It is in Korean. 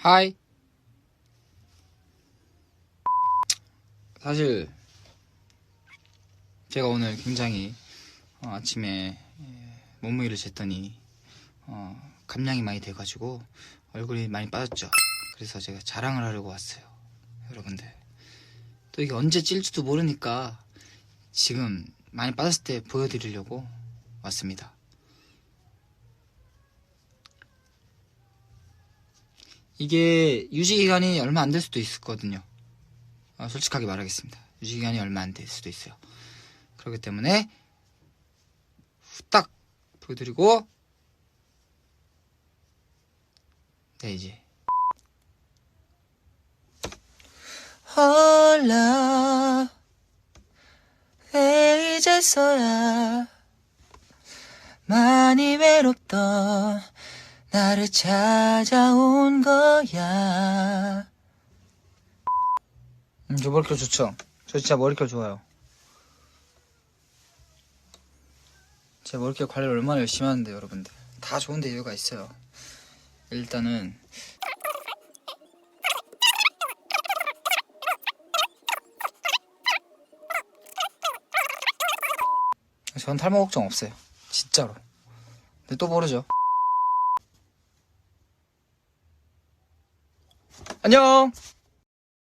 하이. 사실 제가 오늘 굉장히 어, 아침에 예, 몸무게를 쟀더니 어, 감량이 많이 돼가지고 얼굴이 많이 빠졌죠. 그래서 제가 자랑을 하려고 왔어요. 여러분들 또 이게 언제 찔지도 모르니까 지금 많이 빠졌을 때 보여드리려고 왔습니다. 이게 유지 기간이 얼마 안 될 수도 있거든요. 어, 솔직하게 말하겠습니다. 유지 기간이 얼마 안 될 수도 있어요. 그렇기 때문에 후딱 보여드리고 네 이제 홀라 왜 이제서야 많이 외롭던 나를 찾아온 거야. 음, 저 머릿결 좋죠? 저 진짜 머릿결 좋아요. 제 머릿결 관리를 얼마나 열심히 하는데 여러분들. 다 좋은데 이유가 있어요. 일단은 전 탈모 걱정 없어요. 진짜로. 근데 또 모르죠. 안녕.